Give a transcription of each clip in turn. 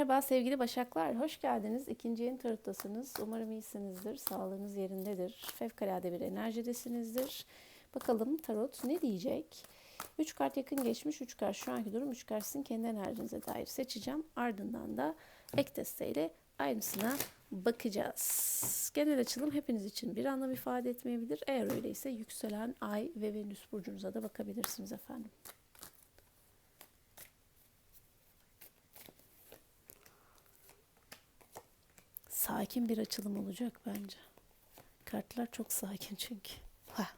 Merhaba sevgili Başaklar, hoş geldiniz. İkinci yeni tarottasınız. Umarım iyisinizdir, sağlığınız yerindedir. Fevkalade bir enerjidesinizdir. Bakalım tarot ne diyecek? 3 kart yakın geçmiş, 3 kart şu anki durum, 3 kart sizin kendi enerjinize dair seçeceğim. Ardından da ek desteğiyle aynısına bakacağız. Genel açılım hepiniz için bir anlam ifade etmeyebilir. Eğer öyleyse yükselen ay ve venüs burcunuza da bakabilirsiniz efendim. Sakin bir açılım olacak bence. Kartlar çok sakin çünkü. Hah.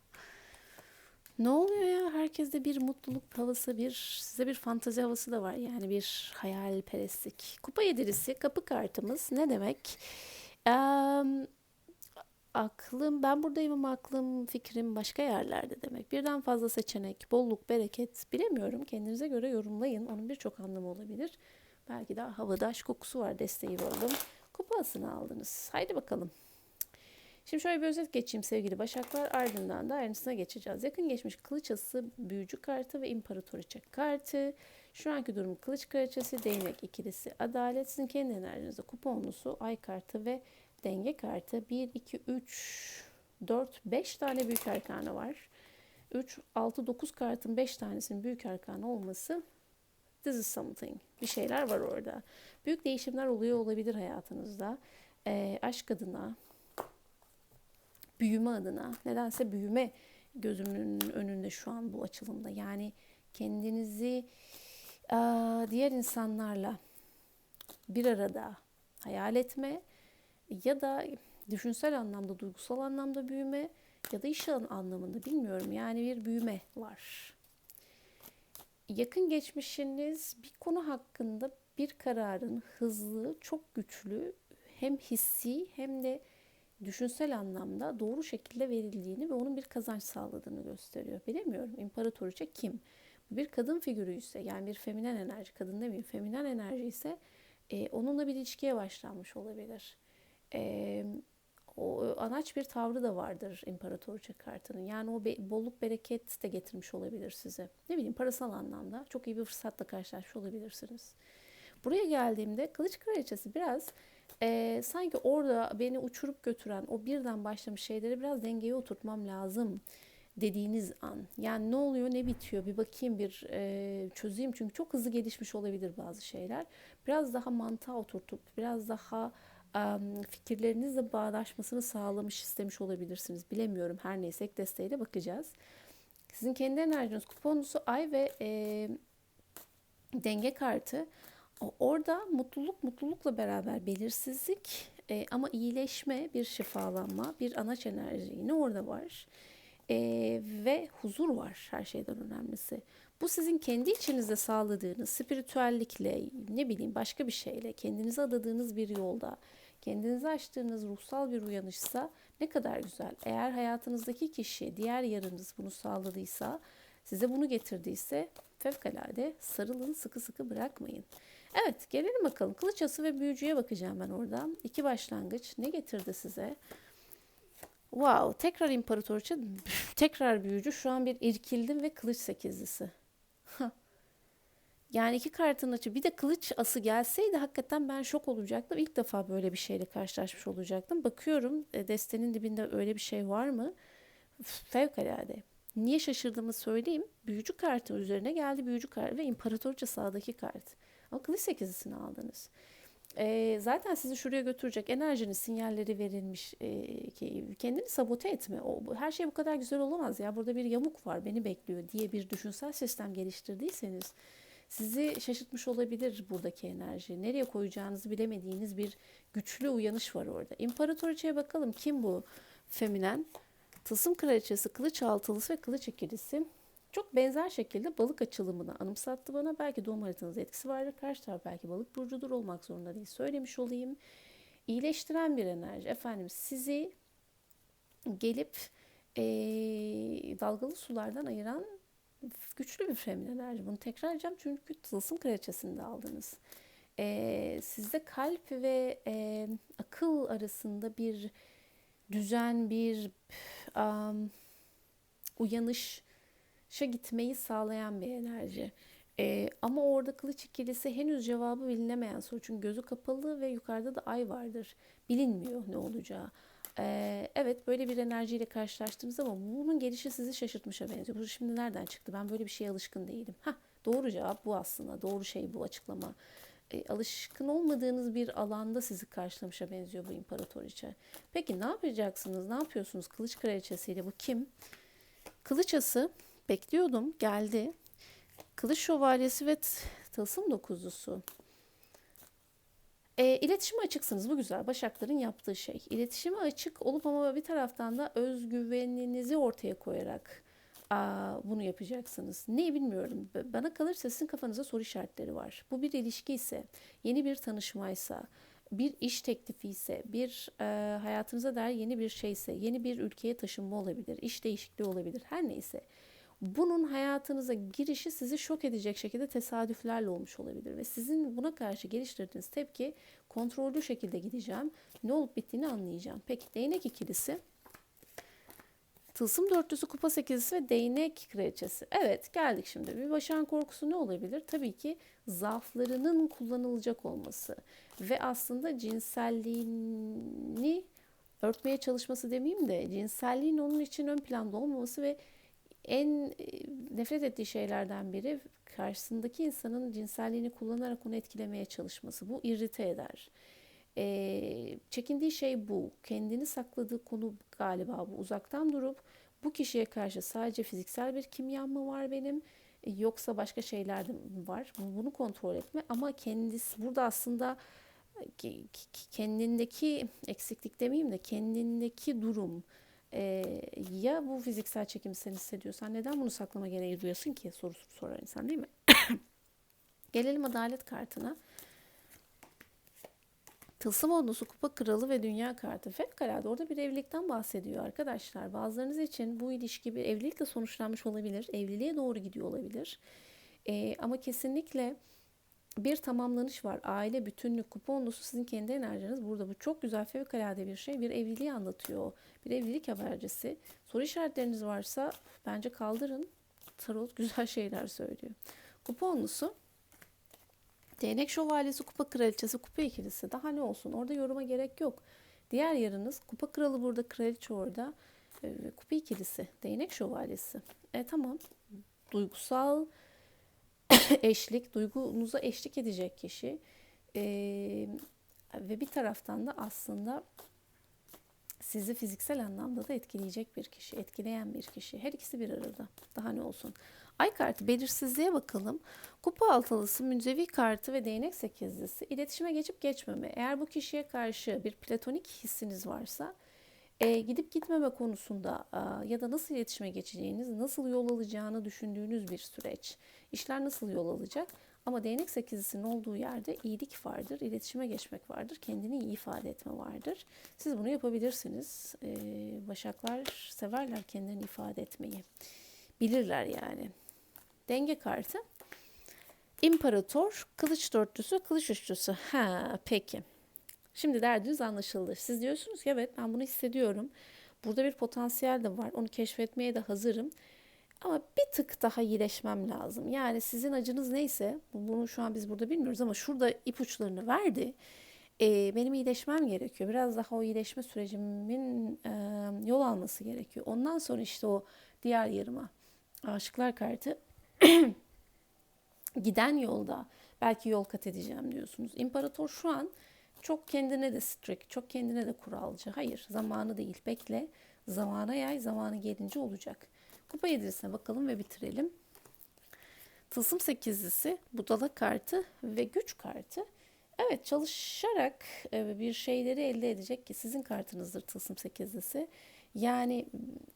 Ne oluyor ya? Herkeste bir mutluluk havası, bir size bir fantazi havası da var. Yani bir hayalperestlik. Kupa yedilisi, kapı kartımız ne demek? Eee aklım, ben buradayım ama aklım, fikrim başka yerlerde demek. Birden fazla seçenek, bolluk, bereket bilemiyorum. Kendinize göre yorumlayın. Onun birçok anlamı olabilir. Belki de havada aşk kokusu var desteği oldum. Kupasını aldınız. Haydi bakalım. Şimdi şöyle bir özet geçeyim sevgili Başaklar. Ardından da ayrıntısına geçeceğiz. Yakın geçmiş kılıç ası, büyücü kartı ve imparatoriçe kartı. Şu anki durum kılıç kraliçesi, değnek ikilisi, adalet. Sizin kendi enerjinizde kuponlusu, ay kartı ve denge kartı. 1, 2, 3, 4, 5 tane büyük arkanı var. 3, 6, 9 kartın 5 tanesinin büyük arkanı olması this is something. Bir şeyler var orada. Büyük değişimler oluyor olabilir hayatınızda. Ee, aşk adına, büyüme adına, nedense büyüme gözümün önünde şu an bu açılımda. Yani kendinizi aa, diğer insanlarla bir arada hayal etme ya da düşünsel anlamda, duygusal anlamda büyüme ya da iş anlamında bilmiyorum. Yani bir büyüme var. Yakın geçmişiniz bir konu hakkında bir kararın hızlı, çok güçlü hem hissi hem de düşünsel anlamda doğru şekilde verildiğini ve onun bir kazanç sağladığını gösteriyor. Bilemiyorum. İmparatoriçe kim? Bir kadın figürü ise yani bir feminen enerji, kadın demeyeyim, feminen enerji ise e, onunla bir ilişkiye başlanmış olabilir. E, o anaç bir tavrı da vardır imparatoriçe kartının. Yani o be, bolluk bereket de getirmiş olabilir size. Ne bileyim parasal anlamda çok iyi bir fırsatla karşılaşmış olabilirsiniz. Buraya geldiğimde kılıç kraliçesi biraz e, sanki orada beni uçurup götüren o birden başlamış şeyleri biraz dengeye oturtmam lazım dediğiniz an. Yani ne oluyor ne bitiyor bir bakayım bir e, çözeyim. Çünkü çok hızlı gelişmiş olabilir bazı şeyler. Biraz daha mantığa oturtup biraz daha fikirlerinizle bağdaşmasını sağlamış istemiş olabilirsiniz. Bilemiyorum her neyse ek desteğiyle bakacağız. Sizin kendi enerjiniz kuponunuzu ay ve e, denge kartı. Orada mutluluk mutlulukla beraber belirsizlik e, ama iyileşme, bir şifalanma, bir anaç enerji yine orada var. E, ve huzur var her şeyden önemlisi. Bu sizin kendi içinizde sağladığınız spiritüellikle, ne bileyim başka bir şeyle, kendinize adadığınız bir yolda, kendinize açtığınız ruhsal bir uyanışsa ne kadar güzel. Eğer hayatınızdaki kişi, diğer yarınız bunu sağladıysa, size bunu getirdiyse fevkalade sarılın, sıkı sıkı bırakmayın. Evet, gelelim bakalım. Kılıçası ve büyücüye bakacağım ben orada. İki başlangıç ne getirdi size? Wow, tekrar imparatorça, tekrar büyücü. Şu an bir irkildim ve kılıç sekizlisi. Yani iki kartın açı bir de kılıç ası gelseydi hakikaten ben şok olacaktım. İlk defa böyle bir şeyle karşılaşmış olacaktım. Bakıyorum e, destenin dibinde öyle bir şey var mı? Fevkalade. Niye şaşırdığımı söyleyeyim. Büyücü kartı üzerine geldi büyücü kartı ve imparatorca sağdaki kart. Ama kılıç sekizisini aldınız. E, zaten sizi şuraya götürecek enerjinin sinyalleri verilmiş e, ki kendini sabote etme. O, her şey bu kadar güzel olamaz ya burada bir yamuk var beni bekliyor diye bir düşünsel sistem geliştirdiyseniz sizi şaşırtmış olabilir buradaki enerji. Nereye koyacağınızı bilemediğiniz bir güçlü uyanış var orada. İmparatoriçeye bakalım kim bu feminen? Tılsım kraliçesi, kılıç altılısı ve kılıç ikilisi. Çok benzer şekilde balık açılımını anımsattı bana. Belki doğum haritanızda etkisi vardır. Karşı taraf belki balık burcudur olmak zorunda değil. Söylemiş olayım. İyileştiren bir enerji. Efendim sizi gelip ee, dalgalı sulardan ayıran güçlü bir feminen enerji. Bunu tekrar edeceğim çünkü tılsım kraliçesinde aldınız. Ee, sizde kalp ve e, akıl arasında bir düzen, bir um, uyanışa gitmeyi sağlayan bir enerji. Ee, ama orada kılıç ikilisi henüz cevabı bilinemeyen soru. Çünkü gözü kapalı ve yukarıda da ay vardır. Bilinmiyor ne olacağı. Evet böyle bir enerjiyle karşılaştığımız ama bunun gelişi sizi şaşırtmışa benziyor. Bu şimdi nereden çıktı? Ben böyle bir şeye alışkın değilim. Hah, doğru cevap bu aslında. Doğru şey bu açıklama. Ee, alışkın olmadığınız bir alanda sizi karşılamışa benziyor bu imparatoriçe. Peki ne yapacaksınız? Ne yapıyorsunuz? Kılıç kraliçesiyle bu kim? Kılıçası bekliyordum geldi. Kılıç şövalyesi ve tılsım dokuzlusu. E, iletişime açıksınız. Bu güzel. Başakların yaptığı şey. İletişime açık olup ama bir taraftan da özgüveninizi ortaya koyarak aa, bunu yapacaksınız. Neyi bilmiyorum. Bana kalırsa sizin kafanızda soru işaretleri var. Bu bir ilişki ise, yeni bir tanışmaysa, bir iş teklifi ise, bir e, hayatınıza dair yeni bir şeyse, yeni bir ülkeye taşınma olabilir, iş değişikliği olabilir, her neyse. Bunun hayatınıza girişi sizi şok edecek şekilde tesadüflerle olmuş olabilir ve sizin buna karşı geliştirdiğiniz tepki kontrollü şekilde gideceğim. Ne olup bittiğini anlayacağım. Peki değnek ikilisi, tılsım dörtlüsü, kupa sekizlisi ve değnek kraliçesi. Evet geldik şimdi. Bir başağın korkusu ne olabilir? Tabii ki zaaflarının kullanılacak olması ve aslında cinselliğini örtmeye çalışması demeyeyim de cinselliğin onun için ön planda olmaması ve en e, nefret ettiği şeylerden biri karşısındaki insanın cinselliğini kullanarak onu etkilemeye çalışması. Bu irrite eder. Ee, çekindiği şey bu. Kendini sakladığı konu galiba bu. Uzaktan durup bu kişiye karşı sadece fiziksel bir kimyam mı var benim e, yoksa başka şeyler de var? Bu- Bunu kontrol etme ama kendisi burada aslında e, ki- ki- kendindeki eksiklik demeyeyim de kendindeki durum ee, ya bu fiziksel çekimi sen hissediyorsan neden bunu saklama gereği duyuyorsun ki sorusunu sorar insan değil mi? Gelelim adalet kartına. Tılsım onlusu, kupa kralı ve dünya kartı. Fevkalade orada bir evlilikten bahsediyor arkadaşlar. Bazılarınız için bu ilişki bir evlilikle sonuçlanmış olabilir. Evliliğe doğru gidiyor olabilir. Ee, ama kesinlikle bir tamamlanış var. Aile bütünlük, kupa onlusu sizin kendi enerjiniz burada. Bu çok güzel fevkalade bir şey. Bir evliliği anlatıyor. Bir evlilik habercisi. Soru işaretleriniz varsa bence kaldırın. Tarot güzel şeyler söylüyor. Kupa onlusu Değnek şövalyesi, kupa kraliçesi, kupa ikilisi. Daha ne olsun? Orada yoruma gerek yok. Diğer yarınız kupa kralı burada, kraliçe orada. E, kupa ikilisi, değnek şövalyesi. E tamam. Duygusal eşlik, duygunuza eşlik edecek kişi. E, ve bir taraftan da aslında sizi fiziksel anlamda da etkileyecek bir kişi, etkileyen bir kişi. Her ikisi bir arada. Daha ne olsun? Ay kartı belirsizliğe bakalım. Kupa altılısı, münzevi kartı ve değnek sekizlisi. İletişime geçip geçmeme. Eğer bu kişiye karşı bir platonik hissiniz varsa e, gidip gitmeme konusunda a, ya da nasıl iletişime geçeceğiniz, nasıl yol alacağını düşündüğünüz bir süreç. İşler nasıl yol alacak? Ama değnek sekizlisinin olduğu yerde iyilik vardır, iletişime geçmek vardır, kendini iyi ifade etme vardır. Siz bunu yapabilirsiniz. E, başaklar severler kendilerini ifade etmeyi. Bilirler yani. Denge kartı. İmparator, kılıç dörtlüsü, kılıç üçlüsü. Ha, peki. Şimdi derdiniz anlaşıldı. Siz diyorsunuz ki evet ben bunu hissediyorum. Burada bir potansiyel de var. Onu keşfetmeye de hazırım. Ama bir tık daha iyileşmem lazım. Yani sizin acınız neyse, bunu şu an biz burada bilmiyoruz ama şurada ipuçlarını verdi. Ee, benim iyileşmem gerekiyor. Biraz daha o iyileşme sürecimin e, yol alması gerekiyor. Ondan sonra işte o diğer yarıma. Aşıklar kartı. Giden yolda belki yol kat edeceğim diyorsunuz. İmparator şu an çok kendine de strict, çok kendine de kuralcı. Hayır, zamanı değil. Bekle. Zamana yay, zamanı gelince olacak. Kupa yedirisine bakalım ve bitirelim. Tılsım sekizlisi, budala kartı ve güç kartı. Evet çalışarak e, bir şeyleri elde edecek ki sizin kartınızdır tılsım sekizlisi. Yani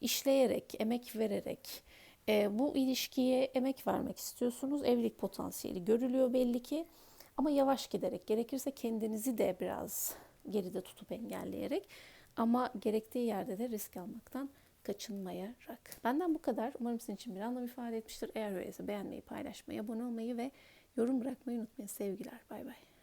işleyerek, emek vererek e, bu ilişkiye emek vermek istiyorsunuz. Evlilik potansiyeli görülüyor belli ki. Ama yavaş giderek, gerekirse kendinizi de biraz geride tutup engelleyerek ama gerektiği yerde de risk almaktan kaçınmayarak. Benden bu kadar. Umarım sizin için bir anlam ifade etmiştir. Eğer öyleyse beğenmeyi, paylaşmayı, abone olmayı ve yorum bırakmayı unutmayın. Sevgiler. Bay bay.